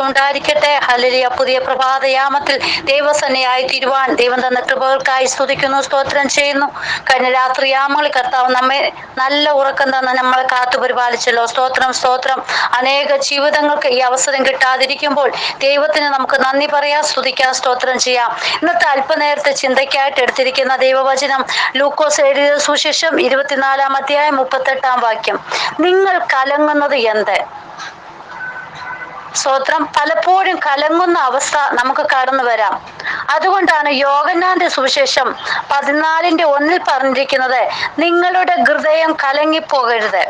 ഉണ്ടായിരിക്കട്ടെ. ഹലലിയ പുതിയ പ്രഭാതയാമത്തിൽ ദൈവസന്നയായി തീരുവാൻ ദൈവം തന്ന കൃപകൾക്കായി സ്തുതിക്കുന്നു സ്തോത്രം ചെയ്യുന്നു. കഴിഞ്ഞ രാത്രി യാമങ്ങളിൽ കർത്താവ് നമ്മെ നല്ല ഉറക്കം തന്ന് നമ്മളെ കാത്തു പരിപാലിച്ചല്ലോ. സ്തോത്രം സ്തോത്രം. അനേക ജീവിതങ്ങൾക്ക് ഈ അവസരം കിട്ടാതിരിക്കുമ്പോൾ ദൈവത്തിന് നമുക്ക് നന്ദി പറയാം സ്തുതിക്കാം സ്തോത്രം ചെയ്യാം. ഇന്നത്തെ അല്പനേരത്തെ ചിന്തയ്ക്കായിട്ട് എടുത്തിരിക്കുന്ന ദൈവവചനം ലൂക്കോസ് എഴുതിയ സുശേഷം ഇരുപത്തിനാലാം അധ്യായം മുപ്പത്തെട്ടാം വാക്യം. നിങ്ങൾ കലങ്ങുന്നത് എന്ത്? സ്തോത്രം പലപ്പോഴും കലങ്ങുന്ന അവസ്ഥ നമുക്ക് കടന്നു വരാം. അതുകൊണ്ടാണ് യോഗന്നാന്റെ സുവിശേഷം പതിനാലിന്റെ ഒന്നിൽ പറഞ്ഞിരിക്കുന്നത് നിങ്ങളുടെ ഹൃദയം കലങ്ങിപ്പോകരുത്.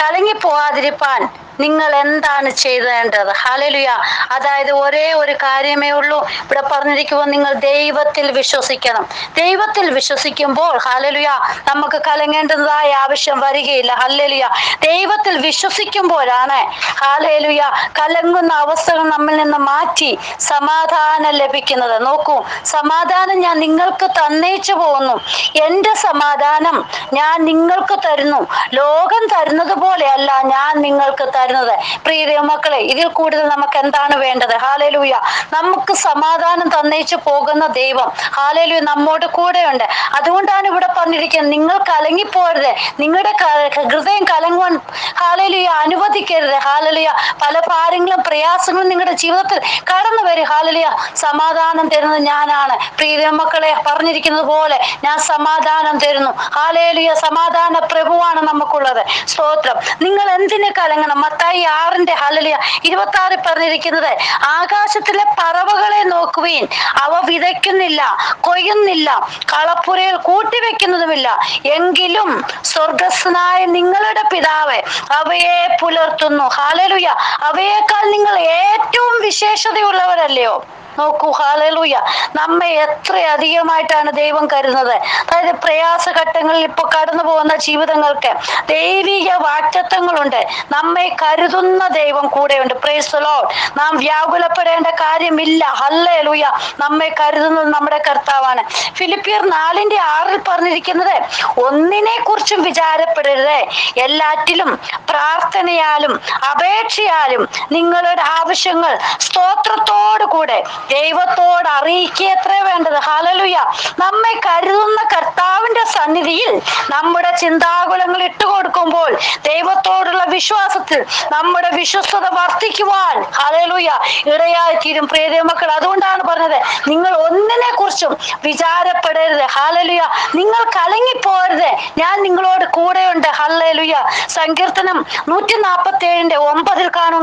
കലങ്ങിപ്പോകാതിരിപ്പാൻ നിങ്ങൾ എന്താണ് ചെയ്തേണ്ടത്? ഹലലുയ അതായത് ഒരേ ഒരു കാര്യമേ ഉള്ളൂ. ഇവിടെ പറഞ്ഞിരിക്കുമ്പോൾ നിങ്ങൾ ദൈവത്തിൽ വിശ്വസിക്കണം. ദൈവത്തിൽ വിശ്വസിക്കുമ്പോൾ ഹലലുയ നമുക്ക് കലങ്ങേണ്ടതായ ആവശ്യം വരികയില്ല. ഹല്ലലുയ ദൈവത്തിൽ വിശ്വസിക്കുമ്പോഴാണ് ഹാലലുയ കലങ്ങുന്ന അവസ്ഥകൾ നമ്മിൽ നിന്ന് മാറ്റി സമാധാനം ലഭിക്കുന്നത്. നോക്കൂ സമാധാനം ഞാൻ നിങ്ങൾക്ക് തന്നേച്ചു പോകുന്നു. എന്റെ സമാധാനം ഞാൻ നിങ്ങൾക്ക് തരുന്നു. ലോകം തരുന്നത് പോലെയല്ല ഞാൻ നിങ്ങൾക്ക് തരുന്നത് പ്രിയ മക്കളെ ഇതിൽ കൂടുതൽ നമുക്ക് എന്താണ് വേണ്ടത്? ഹാലലൂയ. നമുക്ക് സമാധാനം തന്നേച്ചു പോകുന്ന ദൈവം. ഹാലലു നമ്മോട് കൂടെയുണ്ട്. അതുകൊണ്ടാണ് ഇവിടെ പറഞ്ഞിരിക്കുന്നത് നിങ്ങൾ കലങ്ങിപ്പോരുത്. നിങ്ങളുടെ ഹൃദയം കലങ്ങുവാൻ ഹാലലുയ അനുവദിക്കരുത്. ഹാലലുയ പല ഭാരങ്ങളും പ്രയാസങ്ങളും നിങ്ങളുടെ ജീവിതത്തിൽ കടന്നു വരും. ഹാലലുയ സമാധാനം തരുന്നത് ഞാനാണ്. പ്രിയ മക്കളെ പറഞ്ഞിരിക്കുന്നത് പോലെ ഞാൻ സമാധാനം തരുന്നു. ഹാലലുയ സമാധാന പ്രഭുവാണ് നമുക്കുള്ളത്. സ്തോത്രം. നിങ്ങൾ എന്തിനെ കലങ്ങണം? മത്തായി ആറിന്റെ ഹലലിയ ഇരുപത്തി ആറിൽ പറഞ്ഞിരിക്കുന്നത് ആകാശത്തിലെ പറവകളെ നോക്കുവീൻ. അവ വിതയ്ക്കുന്നില്ല കൊയ്യുന്നില്ല കളപ്പുരയിൽ കൂട്ടിവെക്കുന്നതുമില്ല. എങ്കിലും സ്വർഗസ്നായ നിങ്ങളുടെ പിതാവ് അവയെ പുലർത്തുന്നു. ഹാലലുയ അവയേക്കാൾ നിങ്ങൾ ഏറ്റവും വിശേഷതയുള്ളവരല്ലയോ? നോക്കൂ ഹാലലൂയ നമ്മെ എത്ര അധികമായിട്ടാണ് ദൈവം കരുതുന്നത്? അതായത് പ്രയാസ ഘട്ടങ്ങളിൽ ഇപ്പോൾ കടന്നു പോകുന്ന ജീവിതങ്ങൾക്ക് ദൈവിക വാക്തത്വങ്ങളുണ്ട്. നമ്മെ കരുതുന്ന ദൈവം കൂടെയുണ്ട്. പ്രേസലോ നാം വ്യാകുലപ്പെടേണ്ട കാര്യമില്ല. ഹല്ലേലൂയ. നമ്മെ കരുതുന്നത് നമ്മുടെ കർത്താവാണ്. ഫിലിപ്പിയർ നാലിന്റെ ആറിൽ പറഞ്ഞിരിക്കുന്നത് ഒന്നിനെ കുറിച്ചും വിചാരപ്പെടരുത്. എല്ലാറ്റിലും പ്രാർത്ഥനയാലും അപേക്ഷയാലും നിങ്ങളുടെ ആവശ്യങ്ങൾ സ്തോത്രത്തോടു കൂടെ ദൈവത്തോട് അറിയിക്കത്രേ വേണ്ടത്? ഹലലുയ നമ്മെ കരുതുന്ന കർത്താവിന്റെ സന്നിധിയിൽ നമ്മുടെ ചിന്താകുലങ്ങൾ ഇട്ടുകൊടുക്കുമ്പോൾ ദൈവത്തോടുള്ള വിശ്വാസത്തിൽ നമ്മുടെ വിശ്വസ്തത വർദ്ധിക്കുവാൻ ഹലലുയ ഇടയായി തീരും പ്രിയ മക്കൾ അതുകൊണ്ടാണ് പറഞ്ഞത് നിങ്ങൾ ഒന്നിനെ കുറിച്ചും വിചാരപ്പെടരുത്. ഹലലുയ നിങ്ങൾ കലങ്ങിപ്പോരുത്. ഞാൻ നിങ്ങളോട് കൂടെയുണ്ട്. ഹല്ലേലുയ സങ്കീർത്തനം നൂറ്റി നാപ്പത്തി ഏഴിന്റെ ഒമ്പതിൽ കാണും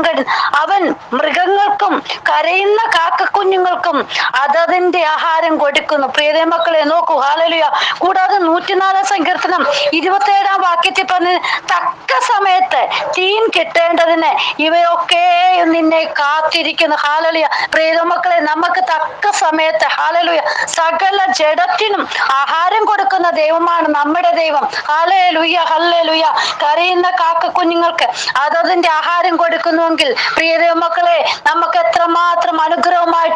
അവൻ മൃഗങ്ങൾക്കും കരയുന്ന കാക്കക്കുഞ്ഞുങ്ങൾക്കും അതതിന്റെ ആഹാരം കൊടുക്കുന്നു. പ്രിയതേ മക്കളെ നോക്കൂ ഹാലലുയ കൂടാതെ നൂറ്റിനാല് സങ്കീർത്തനം ഇരുപത്തേഴാം വാക്യത്തിൽ പറഞ്ഞ് തക്ക സമയത്ത് തീൻ കിട്ടേണ്ടതിന് ഇവയൊക്കെ നിന്നെ കാത്തിരിക്കുന്നു. ഹാലലുയ പ്രിയത മക്കളെ നമുക്ക് തക്ക സമയത്ത് ഹാലലുയ സകല ജഡത്തിനും ആഹാരം കൊടുക്കുന്ന ദൈവമാണ് നമ്മുടെ ദൈവം. Hallelujah hallelujah. കരയുന്ന കാക്ക കുഞ്ഞുങ്ങൾക്ക് അതതിന്റെ ആഹാരം കൊടുക്കുന്നുവെങ്കിൽ പ്രിയ മക്കളെ നമുക്ക് എത്രമാത്രം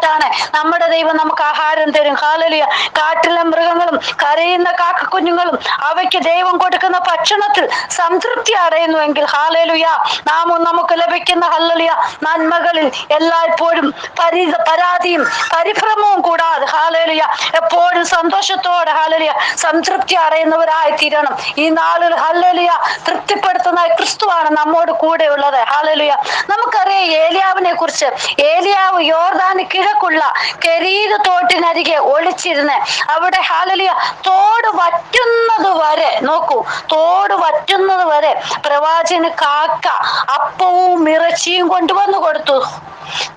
അനുഗ്രഹമായിട്ടാണ് നമ്മുടെ ദൈവം നമുക്ക് ആഹാരം തരും. ഹാലലിയ കാട്ടിലെ മൃഗങ്ങളും കരയുന്ന കാക്കക്കുഞ്ഞുങ്ങളും അവയ്ക്ക് ദൈവം കൊടുക്കുന്ന ഭക്ഷണത്തിൽ സംതൃപ്തി അടയുന്നുവെങ്കിൽ ഹാലലുയ നാമും നമുക്ക് ലഭിക്കുന്ന ഹല്ലലിയ നന്മകളിൽ എല്ലായ്പ്പോഴും പരി പരാതിയും പരിഭ്രമവും കൂടാതെ ഹാലലിയ എപ്പോഴും സന്തോഷത്തോടെ ഹാലലിയ സംതൃപ്തി അടയുന്നവരായി തീരണം ഈ നാളിൽ ഹല്ലലിയ തൃപ്തിപ്പെടുത്തുന്ന ക്രിസ്തുവാണ് നമ്മോട് കൂടെ ഉള്ളത് ഹാലലിയ നമുക്കറിയാം ഏലിയാവിനെ കുറിച്ച് ഏലിയാവ് യോർദാന് കിഴക്കുള്ള കെരീത് തോട്ടിനരികെ ഒളിച്ചിരുന്ന് അവിടെ ഹാലലിയ തോട് വറ്റുന്നത് വരെ നോക്കൂ തോട് വറ്റുന്നത് വരെ പ്രവാചകന് കാക്ക അപ്പവും ഇറച്ചിയും കൊണ്ടുവന്നു കൊടുത്തു.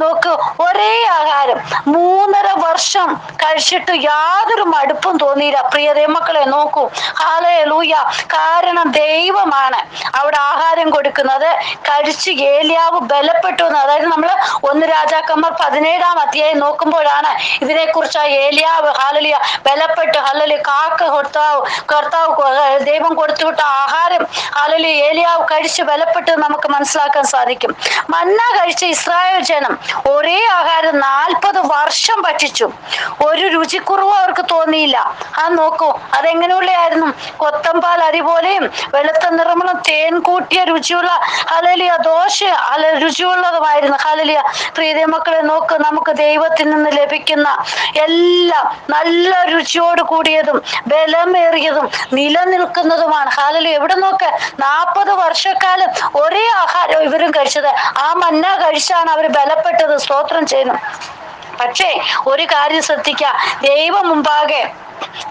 നോക്ക് ഒരേ ആഹാരം മൂന്നര വർഷം കഴിച്ചിട്ട് യാതൊരു മടുപ്പും തോന്നിയില്ല. പ്രിയതേ മക്കളെ നോക്കൂ. ഹാലേ ലൂയ കാരണം ദൈവമാണ് അവിടെ ആഹാരം കൊടുക്കുന്നത്. കഴിച്ച് ഏലിയാവ് ബലപ്പെട്ടു എന്ന്. അതായത് നമ്മൾ ഒന്ന് രാജാക്കന്മാർ പതിനേഴാം അധ്യായം നോക്കുമ്പോഴാണ് ഇതിനെ കുറിച്ച് ഏലിയാവ് ഹാലലിയ ബലപ്പെട്ട് ഹലലി കാക്ക കൊടുത്താവ് കർത്താവ് ദൈവം കൊടുത്തു വിട്ട ആഹാരം ഹാലലി ഏലിയാവ് കഴിച്ച് ബലപ്പെട്ട് നമുക്ക് മനസ്സിലാക്കാൻ സാധിക്കും. മന്ന കഴിച്ച് ഇസ്രായേൽ ജനം ഒരേ ആഹാരം നാൽപ്പത് വർഷം ഭക്ഷിച്ചു. ഒരു രുചിക്കുറവും അവർക്ക് തോന്നിയില്ല. ആ നോക്കൂ അതെങ്ങനെയുള്ളയായിരുന്നു? കൊത്തമ്പാൽ അരി പോലെയും വെളുത്ത നിറമുള്ള തേൻ കൂട്ടിയ രുചിയുള്ള ഹലലിയ ദോശ അല രുചിയുള്ളതുമായിരുന്നു. ഹലലിയ പ്രീതി മക്കളെ നോക്ക് നമുക്ക് ദൈവത്തിൽ നിന്ന് ലഭിക്കുന്ന എല്ലാം നല്ല രുചിയോട് കൂടിയതും ബലമേറിയതും നിലനിൽക്കുന്നതുമാണ്. ഹാലലി എവിടെ നോക്ക്? നാൽപ്പത് വർഷക്കാലം ഒരേ ആഹാരം ഇവരും കഴിച്ചത്. ആ മന്ന കഴിച്ചാണ് അവർ ബലപ്പെട്ടത് സ്തോത്രം ചെയ്യുന്നു. പക്ഷേ ഒരു കാര്യം ശ്രദ്ധിക്കുക ദൈവം മുമ്പാകെ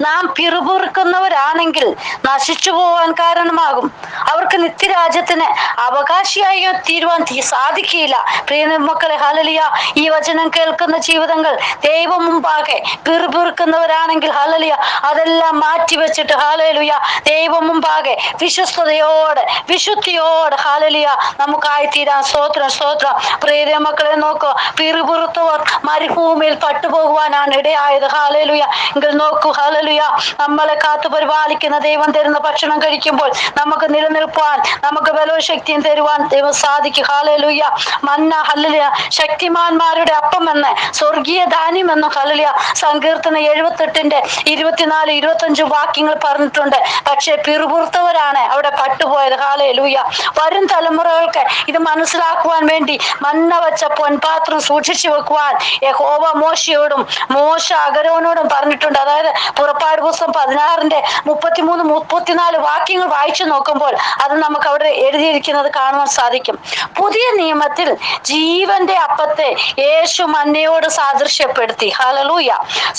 നാം പിറുപിറുക്കുന്നവരാണെങ്കിൽ നശിച്ചു പോവാൻ കാരണമാകും. അവർക്ക് നിത്യരാജ്യത്തിന് അവകാശിയായി തീരുവാൻ സാധിക്കില്ല പ്രിയ മക്കളെ ഹലലിയ ഈ വചനം കേൾക്കുന്ന ജീവിതങ്ങൾ ദൈവം മുമ്പാകെ പിറുപിറുക്കുന്നവരാണെങ്കിൽ ഹലലിയ അതെല്ലാം മാറ്റി വെച്ചിട്ട് ഹാലലുയ ദൈവം മുമ്പാകെ വിശ്വസ്തയോടെ വിശുദ്ധിയോടെ ഹാലലിയ നമുക്കായി തീരാൻ സ്തോത്രം സ്തോത്രം. പ്രിയ മക്കളെ നോക്കൂ. പിറുപിറുത്തവർ മരുഭൂമിയിൽ പട്ടുപോകുവാനാണ് ഇടയായത്. ഹാലലുയ എങ്കിൽ നോക്കൂ ഹാലലുയ നമ്മളെ കാത്തു പരിപാലിക്കുന്ന ദൈവം തരുന്ന ഭക്ഷണം കഴിക്കുമ്പോൾ നമുക്ക് നിലനിൽപ്പാൻ നമുക്ക് ബലവും ശക്തിയും തരുവാൻ ദൈവം സാധിക്കും. ഹാലലുയ മന്ന ഹലലിയ ശക്തിമാന്മാരുടെ അപ്പം എന്ന് സ്വർഗീയ ധാന്യം എന്ന് ഹലലിയ സങ്കീർത്തന എഴുപത്തെട്ടിന്റെ ഇരുപത്തിനാല് ഇരുപത്തഞ്ച് വാക്യങ്ങൾ പറഞ്ഞിട്ടുണ്ട്. പക്ഷെ പിറുപുറത്തവരാണ് അവിടെ പട്ടുപോയത്. ഹാലലുയ വരും തലമുറകൾക്ക് ഇത് മനസ്സിലാക്കുവാൻ വേണ്ടി മന്ന വെച്ച പൊൻപാത്രം സൂക്ഷിച്ചു വെക്കുവാൻ യഹോവ മോശയോടും മോശ അഗരോനോടും പറഞ്ഞിട്ടുണ്ട്. അതായത് പുറപ്പാട് പുസ്തകം പതിനാറിന്റെ മുപ്പത്തിമൂന്ന് മുപ്പത്തിനാല് വാക്യങ്ങൾ വായിച്ചു നോക്കുമ്പോൾ അത് നമുക്ക് അവിടെ എഴുതിയിരിക്കുന്നത് കാണുവാൻ സാധിക്കും. പുതിയ നിയമത്തിൽ ജീവന്റെ അപ്പത്തെ യേശു മന്നയോട് സാദൃശ്യപ്പെടുത്തി. ഹാലലൂയ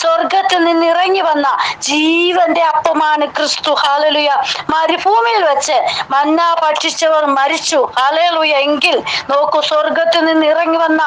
സ്വർഗത്തിൽ നിന്ന് ഇറങ്ങി വന്ന ജീവന്റെ അപ്പമാണ് ക്രിസ്തു. ഹാലലുയ മരുഭൂമിയിൽ വെച്ച് മന്ന ഭക്ഷിച്ചവർ മരിച്ചു. ഹാലലുയ എങ്കിൽ നോക്കൂ സ്വർഗത്തിൽ നിന്ന് ഇറങ്ങി വന്ന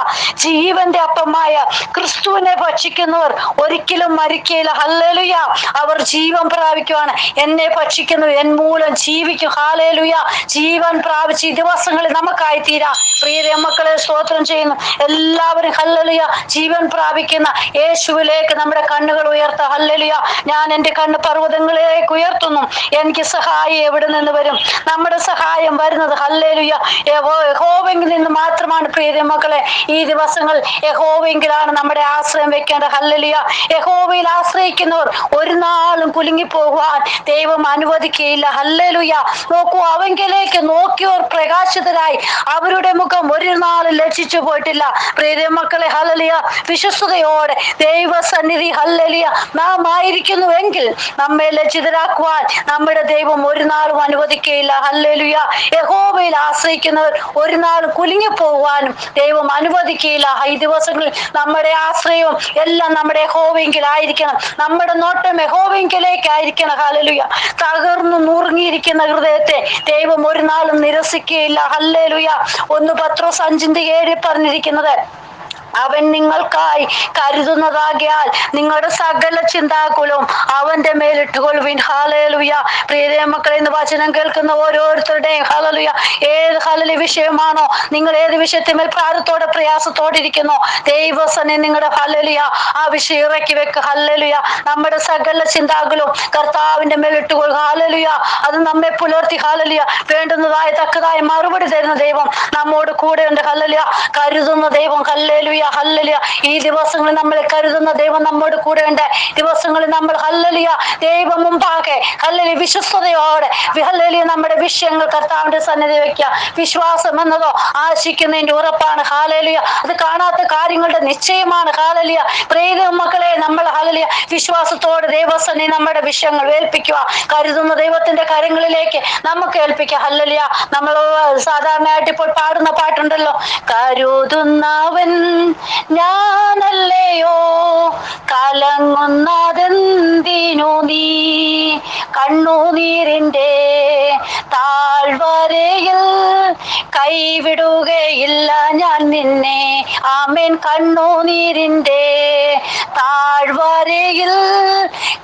ജീവന്റെ അപ്പമായ ക്രിസ്തുവിനെ ഭക്ഷിക്കുന്നവർ ഒരിക്കലും മരിക്കയില്ല ഹല്ലേലുയ അവർ ജീവൻ പ്രാപിക്കുവാണ് എന്നെ ഭക്ഷിക്കുന്നു. എൻ മൂലം ജീവിക്കും. ഹാലേലുയ ജീവൻ പ്രാപിച്ച് ദിവസങ്ങളിൽ നമുക്കായി തീരാ പ്രിയ മക്കളെ സ്തോത്രം ചെയ്യുന്നു. എല്ലാവരും ഹല്ലലുയ ജീവൻ പ്രാപിക്കുന്ന യേശുവിലേക്ക് നമ്മുടെ കണ്ണുകൾ ഉയർത്ത. ഹല്ലലുയ ഞാൻ എന്റെ കണ്ണ് പർവതങ്ങളിലേക്ക് ഉയർത്തുന്നു. എനിക്ക് സഹായം എവിടെ നിന്ന് വരും? നമ്മുടെ സഹായം വരുന്നത് ഹല്ലലുയ യഹോവെങ്കിൽ നിന്ന് മാത്രമാണ് പ്രിയ മക്കളെ. ഈ ദിവസങ്ങൾ യഹോവെങ്കിലാണ് നമ്മുടെ ആശ്രയം വെക്കേണ്ട ഹല്ലലിയ യഹോവയിൽ ആശ്രയിക്കുന്നവർ ഒരു നാളും കുലുങ്ങി പോകുവാൻ ദൈവം അനുവദിക്കുകയില്ല. ഹല്ലലുയ. നോക്കൂ അവങ്കിലേക്ക് നോക്കിയോർ പ്രകാശിതരായി. അവരുടെ മുഖം ഒരു നാളും ലക്ഷിച്ചു പോയിട്ടില്ല. പ്രിയ മക്കളെ ഹലലിയ വിശ്വസ്തയോടെ ദൈവസന്നിധി ഹല്ലലിയ. നാം ആയിരിക്കുന്നുവെങ്കിൽ നമ്മെ ലജ്ജിതരാക്കുവാൻ നമ്മുടെ ദൈവം ഒരു നാളും അനുവദിക്കുകയില്ല. ഹല്ലലുയ. യഹോബയിൽ ആശ്രയിക്കുന്നവർ ഒരു നാളും കുലുങ്ങി പോകുവാനും ദൈവം അനുവദിക്കുകയില്ല. ഈ ദിവസങ്ങളിൽ നമ്മുടെ ആശ്രയവും എല്ലാം നമ്മുടെ യഹോവെങ്കിലായിരിക്കണം നമ്മുടെ നോട്ടം യഹോവെങ്കിലേക്കായിരിക്കണം ഹല്ലേലൂയ. തകർന്നു നുറുങ്ങിയിരിക്കുന്ന ഹൃദയത്തെ ദൈവം ഒരു നാളും നിരസിക്കുകയില്ല. ഹല്ലേലുയ. ഒന്ന് പത്രോ സഞ്ചിന്റെ ഏഴ് പറഞ്ഞിരിക്കുന്നത് അവൻ നിങ്ങൾക്കായി കരുതുന്നതാകിയാൽ നിങ്ങളുടെ സകല ചിന്താകുലവും അവന്റെ മേലിട്ടുകൊള്ളുവിൻ. ഹാലലുയ പ്രിയതേ മക്കളെ ഇന്ന് വചനം കേൾക്കുന്ന ഓരോരുത്തരുടെയും ഹലലുയ ഏത് ഹലലി വിഷയമാണോ? നിങ്ങൾ ഏത് വിഷയത്തിന്മേൽ പ്രാരത്തോടെ പ്രയാസത്തോടെ ഇരിക്കുന്നു? ദൈവസനെ നിങ്ങളുടെ ഹലലുയ ആ വിഷയം ഇറക്കി വെക്ക്. ഹല്ലലുയ. നമ്മുടെ സകല ചിന്താകുലവും കർത്താവിന്റെ മേലിട്ടുകൊള്ളുക. ഹാലലുയ അത് നമ്മെ പുലർത്തി. ഹാലലുയ വേണ്ടുന്നതായ തക്കതായ മറുപടി തരുന്ന ദൈവം നമ്മോട് കൂടെ ഉണ്ട് ഹല്ലലുയ. കരുതുന്ന ദൈവം. ഹല്ലലുയ. ഹല്ലലുയ ഈ ദിവസങ്ങളിൽ നമ്മൾ കരുതുന്ന ദൈവം നമ്മോട് കൂടെ ഉണ്ട് ദിവസങ്ങളിൽ നമ്മൾ ഹല്ലലിയ ദൈവം മുമ്പാകെ ഹല്ലലി വിശ്വസ്തയോടെ ഹല്ലലിയ നമ്മുടെ വിഷയങ്ങൾ കർത്താവിന്റെ സന്നിധി വെക്കുക. വിശ്വാസം എന്നതോ ആശിക്കുന്നതിന്റെ ഉറപ്പാണ്. ഹാലലിയ അത് കാണാത്ത കാര്യങ്ങളുടെ നിശ്ചയമാണ്. ഹാലലിയ പ്രേത മക്കളെ നമ്മൾ ഹാലലിയ വിശ്വാസത്തോടെ ദൈവസന്നി നമ്മുടെ വിഷയങ്ങൾ ഏൽപ്പിക്കുക. കരുതുന്ന ദൈവത്തിന്റെ കാര്യങ്ങളിലേക്ക് നമുക്ക് ഏൽപ്പിക്കുക. ഹല്ലലിയ. നമ്മൾ സാധാരണയായിട്ട് ഇപ്പോൾ പാടുന്ന പാട്ടുണ്ടല്ലോ. കരുതുന്നവൻ ഞാനല്ലയോ? കലങ്ങുന്നതെന്തിനു നീ? കണ്ണുനീരിന്റെ താഴ്വരയിൽ കൈവിടുകയില്ല ഞാൻ നിന്നെ. ആമേൻ കണ്ണുനീരിന്റെ താഴ്വരയിൽ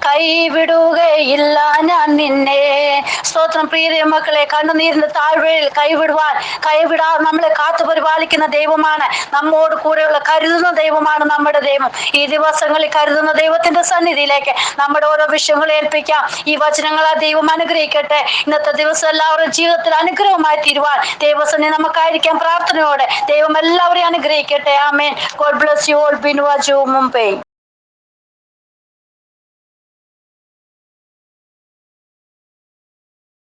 കൈവിടുകയില്ല ഞാൻ നിന്നെ. സ്തോത്രം പ്രിയ മക്കളെ കണ്ണുനീരിന്റെ താഴ്വരയിൽ കൈവിടുവാൻ കൈവിടാ നമ്മളെ കാത്തു പരിപാലിക്കുന്ന ദൈവമാണ്. നമ്മോട് കൂടെയുള്ള കരുതുന്ന ദൈവമാണ് നമ്മുടെ ദൈവം. ഈ ദിവസങ്ങളിൽ കരുതുന്ന ദൈവത്തിന്റെ സന്നിധിയിലേക്ക് നമ്മുടെ ഓരോ വിഷയങ്ങൾ ഏൽപ്പിക്കാം. ഈ വചനങ്ങൾ ആ ദൈവം അനുഗ്രഹിക്കട്ടെ. ഇന്നത്തെ ദിവസം എല്ലാവരുടെ ജീവിതത്തിൽ അനുഗ്രഹമായി തീരുവാൻ ദൈവസനെ നമുക്കായിരിക്കാം പ്രാർത്ഥനയോടെ. ദൈവം എല്ലാവരെയും അനുഗ്രഹിക്കട്ടെ. ആമേൻ. God bless you all Binu Vaju Mumbai.